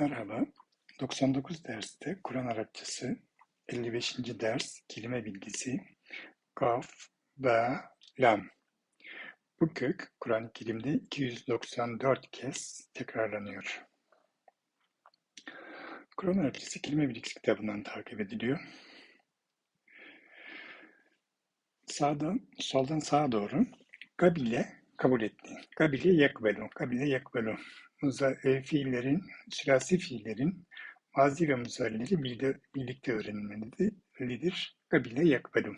Merhaba. 99 derste Kur'an Arapçası 55. ders kelime bilgisi Kaf, Ba, Lam. Bu kök Kur'an-ı Kerim'de 294 kez tekrarlanıyor. Kur'an Arapçası kelime bilgisi kitabından takip ediliyor. Sağdan, soldan sağa doğru kabile kabul etti. Kabile yakbelu, kabile yakbelu muza, e, fiillerin, sülasi fiillerin mazi ve muzarileri birlikte öğrenilmelidir. Kabile yakbelu.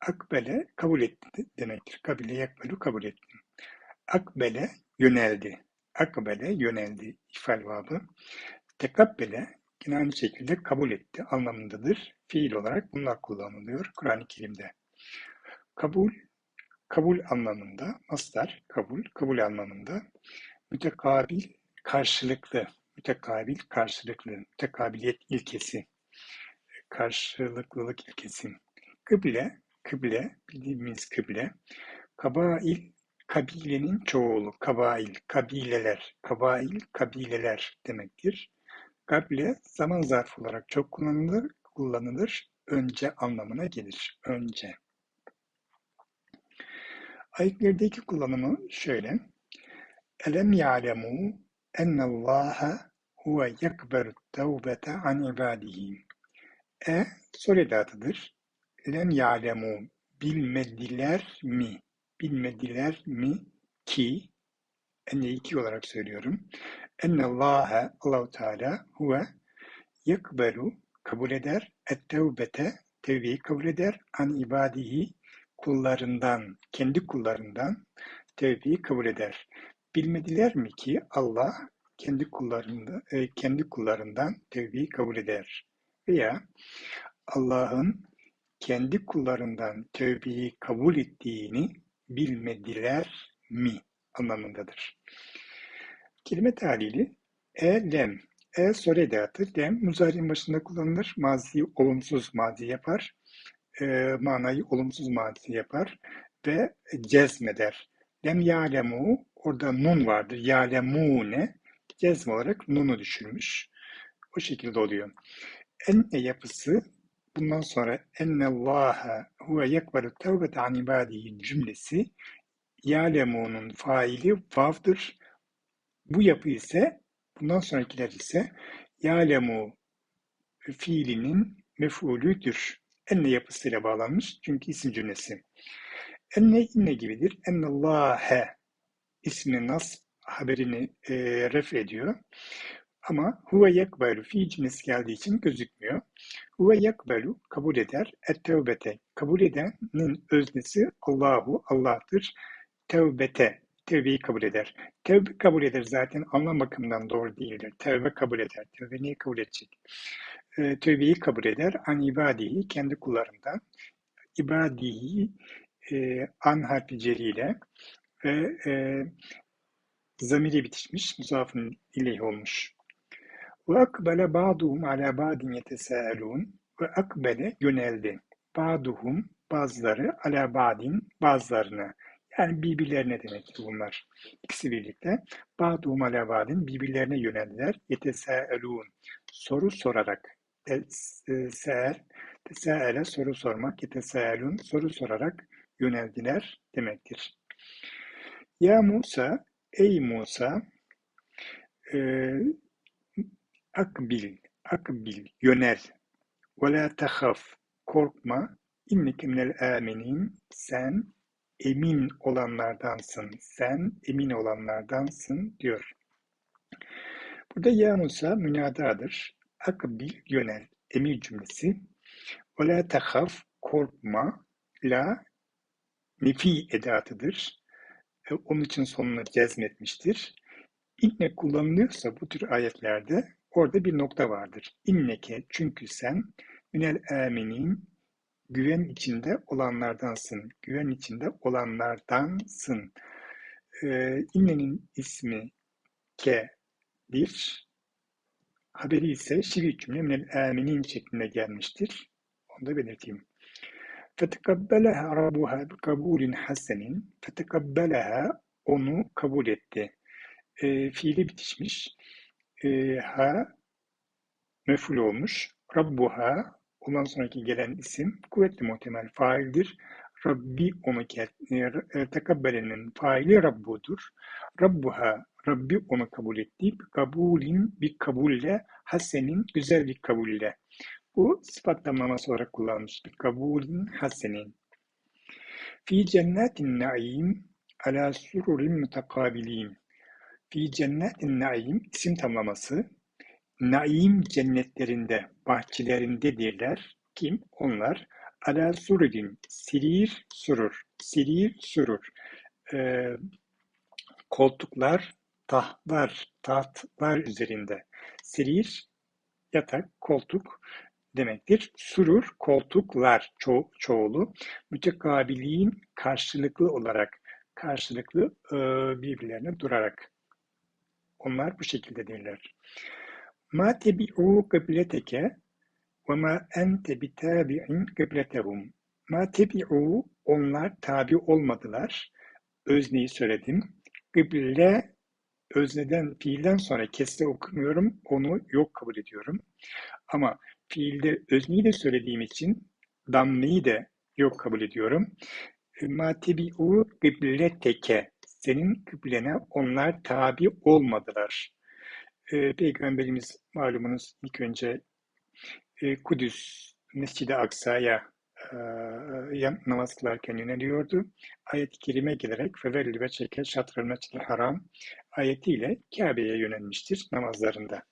Akbele kabul etti demektir. Kabile yakbelu kabul etti. Akbele yöneldi. Akbele yöneldi ifal vabı. Tekabbele yine aynı şekilde kabul etti anlamındadır. Fiil olarak bunlar kullanılıyor Kur'an-ı Kerim'de. Kabul, kabul anlamında, mastar, kabul, kabul anlamında mütekabil karşılıklı, mütekabil karşılıklı, mütekabiliyet ilkesi, karşılıklılık ilkesi. Kıble, kıble, bildiğimiz kıble, kabail, kabilenin çoğulu, kabail, kabileler, kabail, kabileler demektir. Kable zaman zarfı olarak çok kullanılır, kullanılır, önce anlamına gelir, önce. Ayetlerdeki kullanımı şöyle, Elem ya'lemu ennallâhe huve yekberu tevbete an ibadihi. E soru edatıdır. Lem ya'lemu bilmediler mi? Bilmediler mi ki enne iki olarak söylüyorum. Ennallâhe Allahu Teala huve yekberu kabul eder et tevbete tevbeyi kabul eder an ibadihi kullarından kendi kullarından tevbeyi kabul eder. Bilmediler mi ki Allah kendi kullarında e, kendi kullarından tevbeyi kabul eder veya Allah'ın kendi kullarından tövbeyi kabul ettiğini bilmediler mi anlamındadır. Kelime tahlili e lem e soru edatı lem muzari'nin başında kullanılır. Mazi olumsuz mazi yapar. E, manayı olumsuz mazi yapar ve cezmeder. Lem ya'lemu orada nun vardır. Ya'lemune cezm olarak nunu düşürmüş. O şekilde oluyor. Enne yapısı bundan sonra ennallâhe huve yekbalu tevbete an ibadihi cümlesi ya'lemunun faili vav'dır. Bu yapı ise bundan sonrakiler ise ya'lemu fiilinin mef'ulüdür. Enne yapısıyla bağlanmış çünkü isim cümlesi. Enne inne gibidir. Ennallâhe ismi nas haberini e, ref ediyor. Ama huve yakbalu fi cümlesi geldiği için gözükmüyor. Huve yakbalu kabul eder. Et tevbete kabul edenin öznesi Allahu Allah'tır. Tevbete tevbeyi kabul eder. Tevbe kabul eder zaten anlam bakımından doğru değildir. Tevbe kabul eder. Tevbe neyi kabul edecek? E, tevbeyi kabul eder. An ibadihi kendi kullarından. İbadihi e, an harfi celiyle ve e, zamiri bitişmiş, muzafın ileyh olmuş. Ve akbele ba'duhum ala ba'din yetesâelûn ve akbele yöneldi. Ba'duhum bazıları ala ba'din bazılarına. Yani birbirlerine demektir bunlar. İkisi birlikte. Ba'duhum ala ba'din birbirlerine yöneldiler. Yetesâelûn soru sorarak. Tesâel, tesâele soru sormak. Yetesâelûn soru sorarak yöneldiler demektir. Ya Musa, ey Musa, e, akbil, akbil, yönel, ve la tehaf, korkma, inneke minel aminin, sen emin olanlardansın, sen emin olanlardansın diyor. Burada ya Musa münadadır. Akbil, yönel, emir cümlesi. Ve la tehaf, korkma, la nefi edatıdır. E, onun için sonuna cezmetmiştir. İnne kullanılıyorsa bu tür ayetlerde orada bir nokta vardır. İnneke çünkü sen minel aminin güven içinde olanlardansın. Güven içinde olanlardansın. Ee, innenin ismi ke bir haberi ise şivi cümle minel aminin şeklinde gelmiştir. Onu da belirteyim. فَتَقَبَّلَهَا رَبُّهَا بِقَبُولٍ حَسَنٍ فَتَقَبَّلَهَا onu kabul etti. E, fiili bitişmiş. e, ha meful olmuş. Rabbuha ondan sonraki gelen isim kuvvetli muhtemel faildir. Rabbi onu e, tekabbelenin faili Rabbudur. Rabbuha Rabbi onu kabul etti. Kabulin bir kabulle, hasenin güzel bir kabulle. Bu sıfat tamlaması olarak kullanılmış. Bir kabulin hasenin. Fi cennetin naim ala sururin mutakabilin. Fi cennetin naim isim tamlaması. Naim cennetlerinde, bahçelerindedirler. Kim? Onlar. Ala sururin, sirir, surur. Sirir, surur. Ee, koltuklar, tahtlar, tahtlar üzerinde. Sirir, yatak, koltuk demektir. Surur, koltuklar ço çoğulu. Mütekabiliğin karşılıklı olarak, karşılıklı e, birbirlerine durarak. Onlar bu şekilde derler. Tebi'u kıbleteke ve ma ente bitabi'in kıbletehum. Ma tebi'u onlar tabi olmadılar. Özneyi söyledim. Kıble özneden, fiilden sonra kesre okumuyorum. Onu yok kabul ediyorum. Ama fiilde özneyi de söylediğim için dammeyi de yok kabul ediyorum. Ma tebi'u kıbleteke. Senin kıblene onlar tabi olmadılar. Ee, Peygamberimiz malumunuz ilk önce e, Kudüs, Mescid-i Aksa'ya e, namaz kılarken yöneliyordu. Ayet-i kerime gelerek fevelli ve çeke mescid haram ayetiyle Kabe'ye yönelmiştir namazlarında.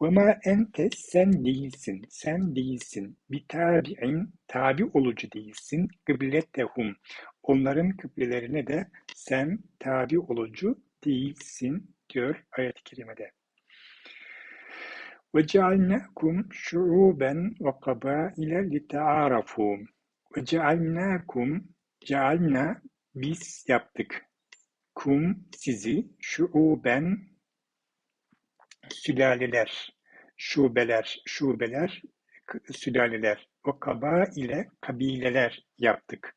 Ma ente sen değilsin, sen değilsin. Bir tabi'in, tabi olucu değilsin. Kıbletehum, onların kıblelerine de sen tabi olucu değilsin diyor ayet-i kerimede. وَجَعَلْنَاكُمْ شُعُوبًا وَقَبَائِلَ لِتَعَارَفُوا وَجَعَلْنَاكُمْ Cealna biz yaptık. Kum sizi şuuben sülaleler, şubeler, şubeler, sülaleler ve kaba ile kabileler yaptık.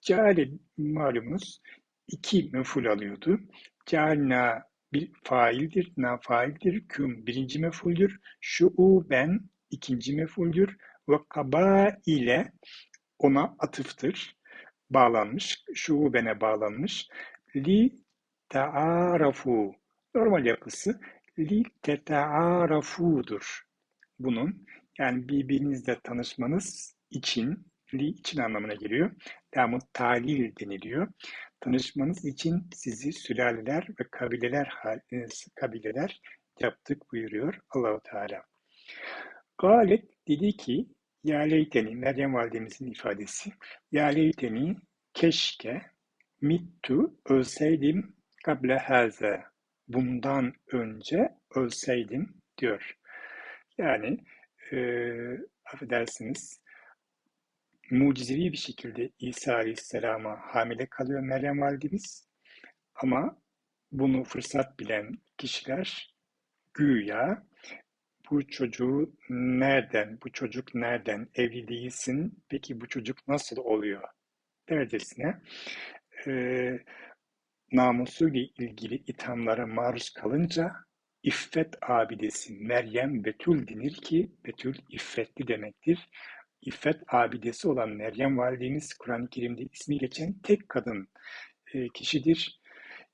Ceale malumunuz iki meful alıyordu. Cealna bir faildir, na faildir, küm birinci mefuldür, ben ikinci mefuldür ve kaba ile ona atıftır, bağlanmış, bene bağlanmış. Li taarafu, normal yapısı li tetaarafudur. Bunun yani birbirinizle tanışmanız için, li için anlamına geliyor. Lamu talil deniliyor tanışmanız için sizi sülaleler ve kabileler e, kabileler yaptık buyuruyor Allahu Teala. Galet dedi ki ya leyteni Meryem validemizin ifadesi ya leyteni keşke mittu ölseydim kable haze bundan önce ölseydim diyor. Yani e, affedersiniz mucizevi bir şekilde İsa Aleyhisselam'a hamile kalıyor Meryem Validemiz. Ama bunu fırsat bilen kişiler güya bu çocuğu nereden, bu çocuk nereden, evli değilsin, peki bu çocuk nasıl oluyor dercesine e, namusuyla ilgili ithamlara maruz kalınca İffet abidesi Meryem Betül denir ki Betül iffetli demektir iffet abidesi olan Meryem validemiz Kur'an-ı Kerim'de ismi geçen tek kadın e, kişidir.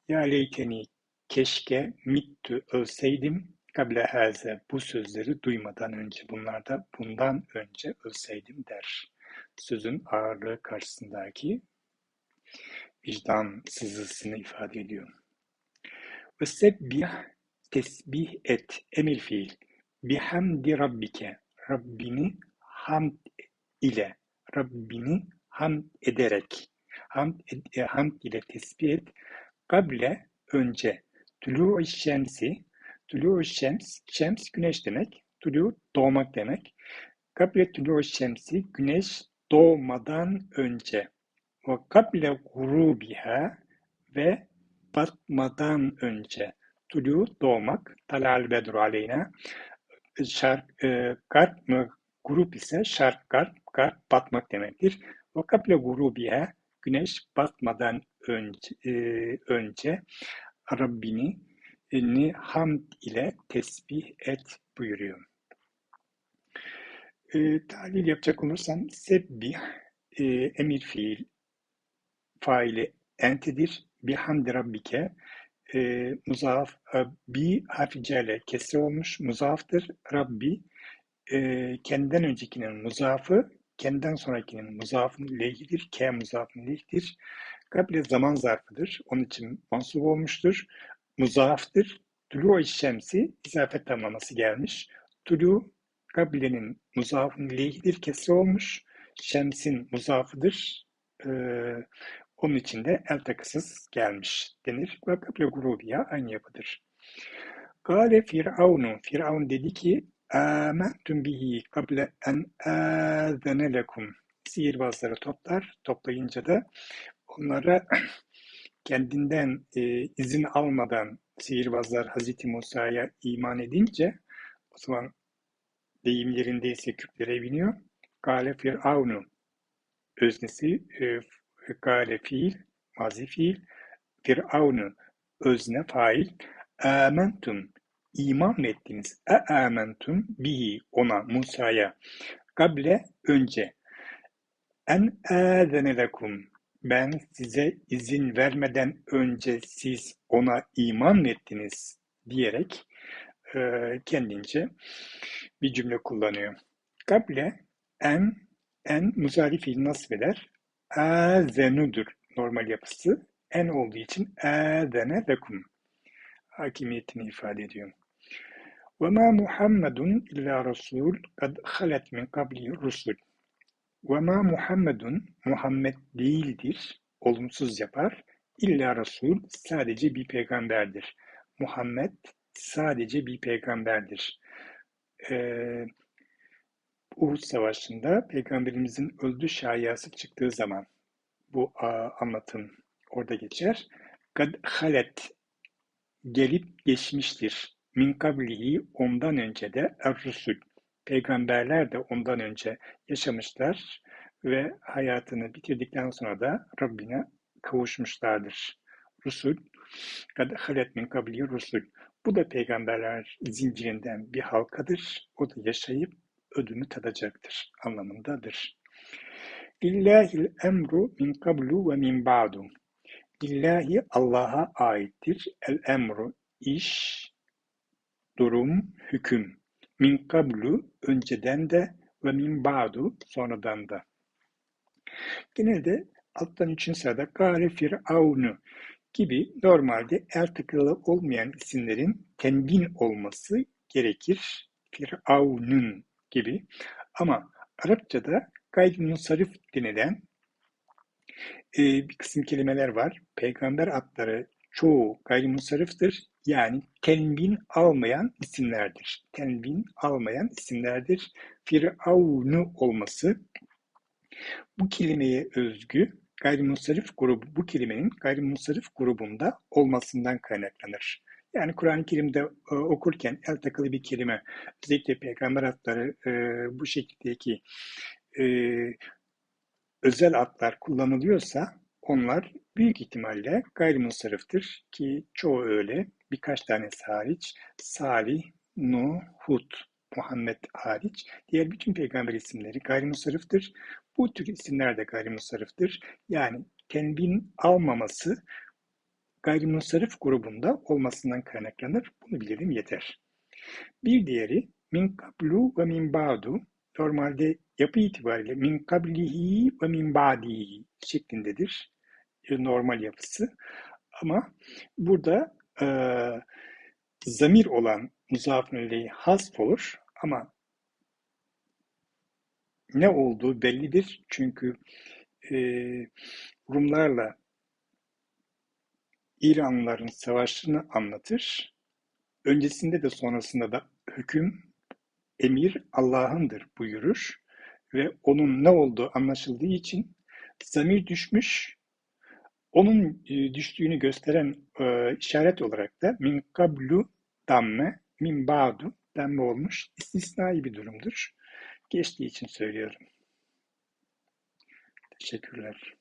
Ya leyteni keşke mittü ölseydim kable haze bu sözleri duymadan önce bunlarda bundan önce ölseydim der. Sözün ağırlığı karşısındaki vicdan sızısını ifade ediyor. Ve sebbih tesbih et emir fiil bihamdi rabbike Rabbini hamd ile Rabbini hamd ederek hamd, e, hamd ile tesbih et. Kable önce tulu şemsi tulu şems şems güneş demek tulu doğmak demek. Kable tulu şemsi güneş doğmadan önce. Ve kable gurubiha ve batmadan önce tulu doğmak. Talal bedru aleyna şark e, garp mı Grup ise şark garp, garp batmak demektir. Vakable gurubiye güneş batmadan önce, e, önce Rabbini ni hamd ile tesbih et buyuruyor. E, tahlil yapacak olursam sebbih e, emir fiil faili entidir. Bihamdi rabbike e, muzaf e, bi harfi cele olmuş muzaftır. Rabbi e, kendinden öncekinin muzafı kendinden sonrakinin muzafın ilgidir. K muzafın ilgidir. Kable zaman zarfıdır. Onun için mansub olmuştur. Muzaftır. Tulu şemsi izafet tamlaması gelmiş. Tulu kabilenin muzafın ilgidir. Kesre olmuş. Şemsin muzafıdır. Ee, onun için de el takısız gelmiş denir. Ve kable grubiya aynı yapıdır. Gale Firavunu. Firavun dedi ki Âmentüm bihi kable en âzene lekum. Sihirbazları toplar. Toplayınca da onlara kendinden e, izin almadan sihirbazlar Hazreti Musa'ya iman edince o zaman deyim yerindeyse küplere biniyor. Gale Firavunu öznesi e, gale fiil, mazi fiil, Firavunu özne fail, âmentum iman mı ettiniz? E âmentum bihi ona Musa'ya kable önce en âzene lekum ben size izin vermeden önce siz ona iman mı ettiniz diyerek e, kendince bir cümle kullanıyor. Kable en en muzari fiil nasip eder? Azenudur normal yapısı. En olduğu için azene lekum hakimiyetini ifade ediyor. Ve ma Muhammedun illa Resul kad halet min kabli rusul. Ve ma Muhammedun Muhammed değildir, olumsuz yapar. İlla Resul sadece bir peygamberdir. Muhammed sadece bir peygamberdir. Ee, Uhud Savaşı'nda peygamberimizin öldü şayası çıktığı zaman bu a, anlatım orada geçer. Kad halet gelip geçmiştir. Min kablihi ondan önce de er-rusul. Peygamberler de ondan önce yaşamışlar ve hayatını bitirdikten sonra da Rabbine kavuşmuşlardır. Rusul, kad halet min kablihi rusul. Bu da peygamberler zincirinden bir halkadır. O da yaşayıp ödünü tadacaktır anlamındadır. Lillahil emru min kablu ve min ba'du. Lillahi Allah'a aittir. El emru iş, durum, hüküm. Min kablu önceden de ve min ba'du sonradan da. Genelde alttan üçün sırada gâle firavunu gibi normalde el tıkılı olmayan isimlerin tenbin olması gerekir. Firavunun gibi. Ama Arapçada gayrimusarif denilen e, bir kısım kelimeler var. Peygamber adları çoğu gayrimusariftir. Yani tenvin almayan isimlerdir. Tenvin almayan isimlerdir. Firavunu olması bu kelimeye özgü gayrimusarif grubu, bu kelimenin gayrimusarif grubunda olmasından kaynaklanır. Yani Kur'an-ı Kerim'de e, okurken el takılı bir kelime, özellikle peygamber adları e, bu şekildeki e, özel adlar kullanılıyorsa onlar büyük ihtimalle gayrimusarıftır ki çoğu öyle. Birkaç tanesi hariç Salih, Nuh, Hud, Muhammed hariç diğer bütün peygamber isimleri gayrimusarıftır. Bu tür isimler de gayrimusarıftır. Yani tenbin almaması gayrimusarif grubunda olmasından kaynaklanır. Bunu bilelim yeter. Bir diğeri min kablu ve min ba'du normalde yapı itibariyle min kablihi ve min ba'dihi şeklindedir. Normal yapısı. Ama burada e, zamir olan muzafın ileyhi hasf olur ama ne olduğu bellidir. Çünkü e, Rumlarla İranlıların savaşını anlatır. Öncesinde de sonrasında da hüküm, emir Allah'ındır buyurur ve onun ne olduğu anlaşıldığı için zamir düşmüş, onun e, düştüğünü gösteren e, işaret olarak da min kablu damme, min ba'du damme olmuş istisnai bir durumdur. Geçtiği için söylüyorum. Teşekkürler.